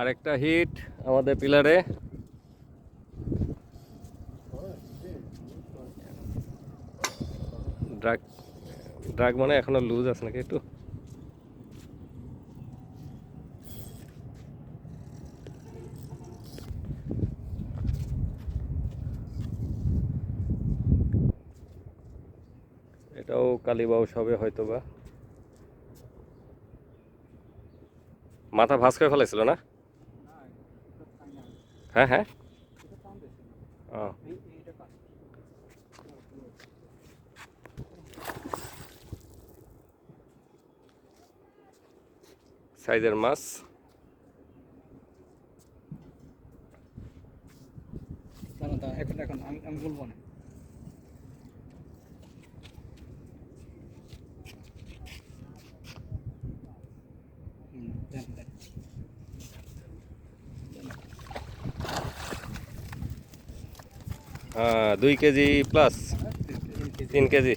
আরেকটা হিট আমাদের পিলারে drug drug মানে এখনও লুজ আছে নাকি একটু? এটাও কালীবাউস হবে হয়তো বা মাথা ভাঁজ করে ফেলেছিল না? হ্যাঁ হ্যাঁ। ও। সাইজের মাছ। এখন এখন আমি আমি বলব না। দুই কেজি প্লাস তিন কেজি।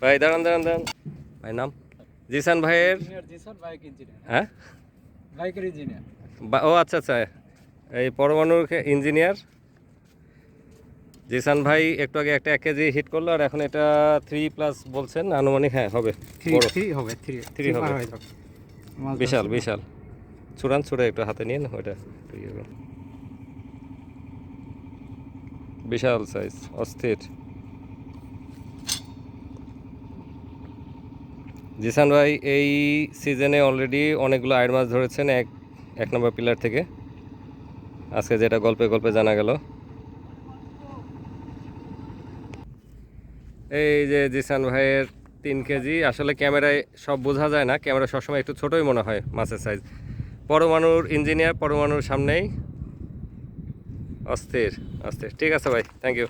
ভাই দাঁড়ান দাঁড়ান দাঁড়ান। ভাই নাম? জিসান ভাইয়ের? হ্যাঁ? ও আচ্ছা আচ্ছা। এই পরমাণুর ইঞ্জিনিয়ার জিসান ভাই একটু আগে একটা এক কেজি হিট করল আর এখন এটা থ্রি প্লাস বলছেন আনুমানিক হ্যাঁ হবে। হবে থ্রি হবে। হয়ে বিশাল বিশাল। চূড়ান ছুড়ে একটু হাতে নিয়ে না বিশাল সাইজ অস্থির। জিসান ভাই, এই সিজনে অলরেডি অনেকগুলো আয়ের মাছ ধরেছেন এক এক নম্বর পিলার থেকে। আজকে যেটা গল্পে গল্পে জানা গেল। এই যে জিসান ভাইয়ের তিন কেজি, আসলে ক্যামেরায় সব বোঝা যায় না। ক্যামেরা সবসময় একটু ছোটোই মনে হয়, মাছের সাইজ পরমাণুর ইঞ্জিনিয়ার পরমাণুর সামনেই। অস্থির অস্থির। ঠিক আছে ভাই থ্যাংক ইউ